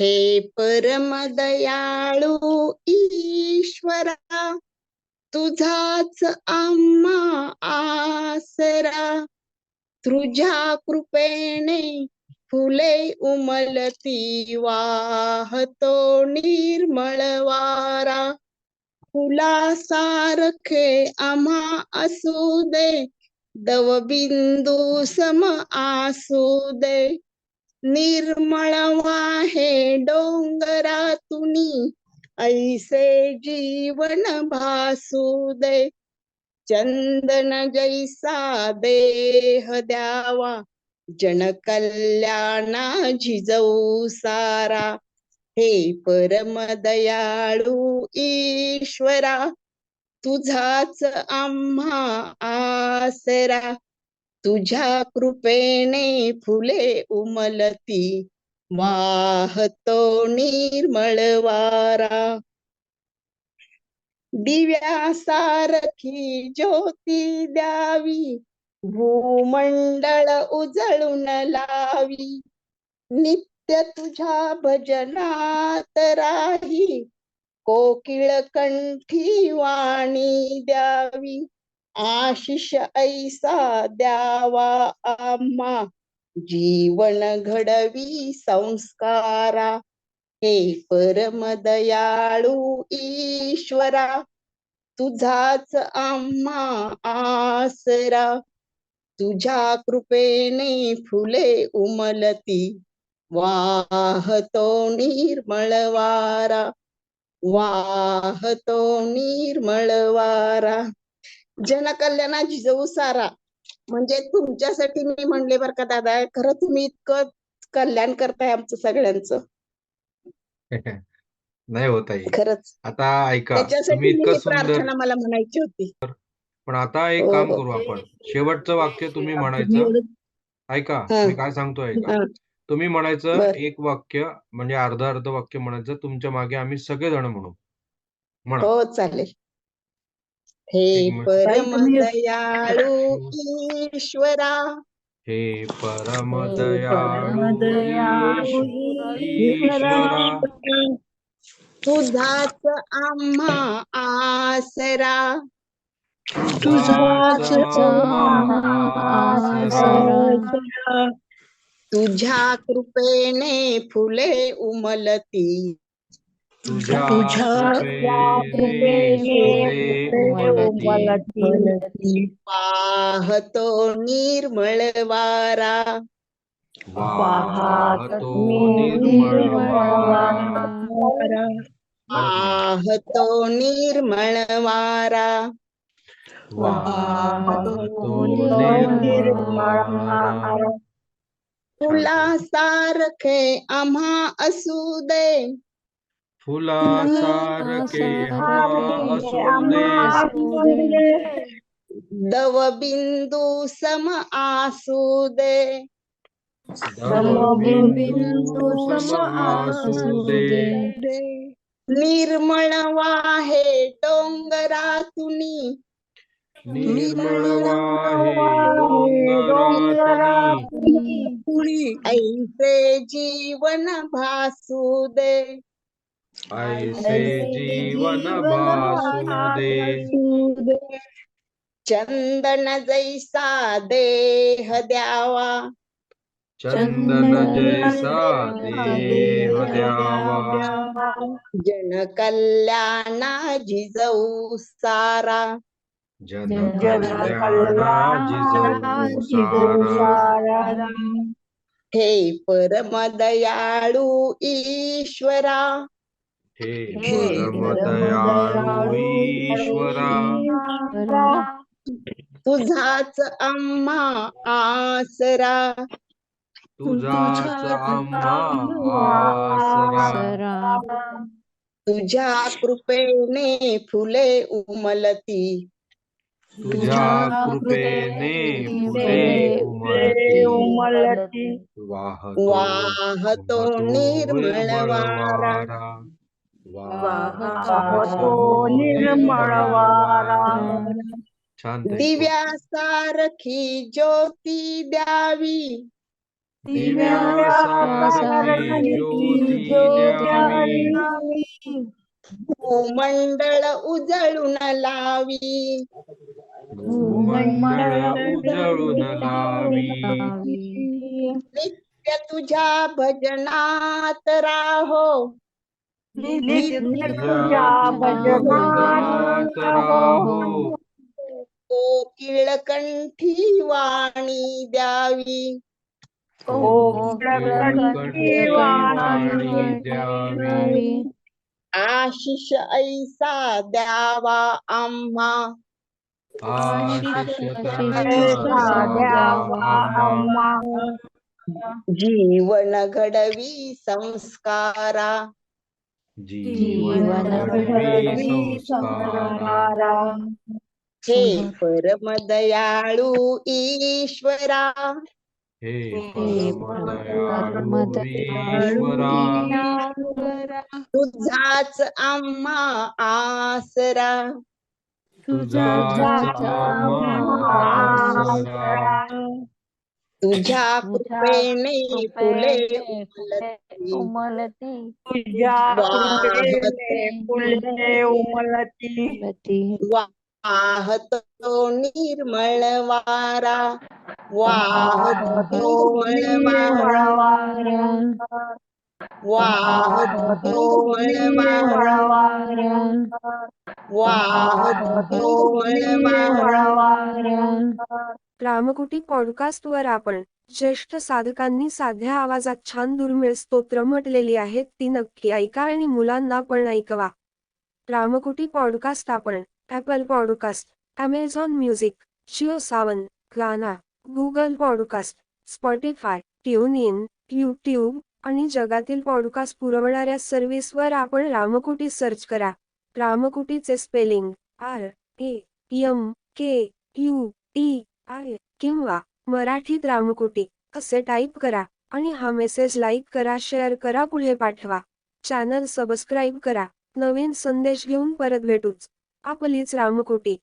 हे परम दयाळू ईश्वरा तुझाच आम्हा आसरा. तुझ्या कृपेने फुले उमलती वाहतो निर्मळ वारा. फुलासारखे आम्हा असू दे दवबिंदू सम आसू दे. निर्मळ वाहे डोंगरातुनी ऐसे जीवन भासू दे चंदन जैसा देह द्यावा जन कल्याणा सारा. हे परम दयाळू ईश्वरा तुझाच आम्हा आसरा. तुझ्या कृपेने फुले उमलती वाहतो निर्मळ वारा. दिव्यासारखी ज्योती द्यावी भूमंडळ उजळून लावी. नित्य तुझ्या भजनात राही कोकिळ कंठी वाणी द्यावी. आशिष ऐसा द्यावा आम्हा. जीवन घडवी संस्कारा. हे परम दयाळू ईश्वरा. तुझाच आम्हा आसरा. तुझ्या कृपेने फुले उमलती. वाहतो निर्मळ वारा. वाहतो निर्मळ जनकल्याणा झिजवू सारा. म्हणजे तुमच्यासाठी मी म्हणले बर का दादा खरं तुम्ही इतकं कल्याण करताय आमचं सगळ्यांचं. नाही होत आहे खरंच. आता ऐका त्याच्यासाठी तुम्ही इतकं सुंदर मला म्हणायची होती. पण आता एक हो, काम हो. करू आपण. शेवटचं वाक्य तुम्ही म्हणायचं. ऐका हा. मी काय सांगतो ऐका. हा, तुम्ही म्हणायचं बर. एक वाक्य म्हणजे अर्ध अर्ध वाक्य म्हणायचं तुमच्या मागे आम्ही सगळेजण म्हणू. म्हणा. हो चालेल. हे. परम दयाळू ईश्वरा. हे परम दयाळू ईश्वरा. तुझाच आम्हा आसरा. तुझाच आम्हा आसरा. तुझ्या कृपेने फुले उमलती. तुझ्या पाहतो निर्मळ वारा. वाहतो निर्मळ वारा. पाहतो निर्मळ वारा. वाहतो निर्मळ वारा. तुला सारखे आम्हा असू दे. फुलासारखे दवबिंदू सम आसू दे दवबिंदू सम असू दे निर्मळ वाहे डोंगरातुनी निर्मळ वाहे ऐसे जीवन भासू दे ऐसे जीवन दे चंदन जैसा देह द्यावा। चंदन जैसा देह द्यावा। जन कल्याणा झिजवू सारा। जन कल्याणा जिजवू सारा। हे परम दयाळू ईश्वरा। हे परम दयाळू ईश्वरा तुझाच आम्हा आसरा. तुझाच आम्हा आसरा. तुझ्या कृपेने फुले उमलती. तुझ्या कृपेने फुले उमलती. वाहतो वाहतो निर्मळ वारा. वाहतो निर्मळ वारा. छान ताई. दिव्यासारखी ज्योती द्यावी. दिव्यासारखी ज्योती द्यावी. भूमंडळ उजळून लावी. भूमंडळ उजळून लावी. नित्य तुझ्या भजनात राहो. तुझ्या भजनात राहो. कोकिळ कंठी वाणी द्यावी. कंठी वाणी द्यावी. आशिष ऐसा द्यावा आम्हा. आशिष जीवन घडवी संस्कारा. हे परम दयाळू ईश्वरा। हे परमदयाळू ईश्वरा। तुझाच आम्हा आसरा। तुझाच आम्हा आसरा। तुझ्या कृपेने फुले उमलती. तुझ्या कृपेने फुले उमलती. वाहतो निर्मळ वारा. वाहतो निर्मळ वारा. रामकुटी पॉडकास्ट वर आपण ज्येष्ठ साधकांनी साध्या आवाजात छान दुर्मिळ स्तोत्र म्हटलेली आहेत ती नक्की ऐका आणि मुलांना पण ऐकवा. रामकुटी पॉडकास्ट आपण Apple podcast Amazon music Jio Saavn Gaana Google podcast Spotify tune in YouTube आणि जगातील पॉडकास्ट पुरवणाऱ्या सर्व्हिसवर आपण रामकुटी सर्च करा. रामकुटीचे spelling R A M K U T I किंवा मराठीत रामकुटी असे टाईप करा आणि हा मेसेज लाईक करा शेअर करा पुढे पाठवा. चॅनल सबस्क्राईब करा. नवीन संदेश घेऊन परत भेटूच. आपलीच रामकुटी.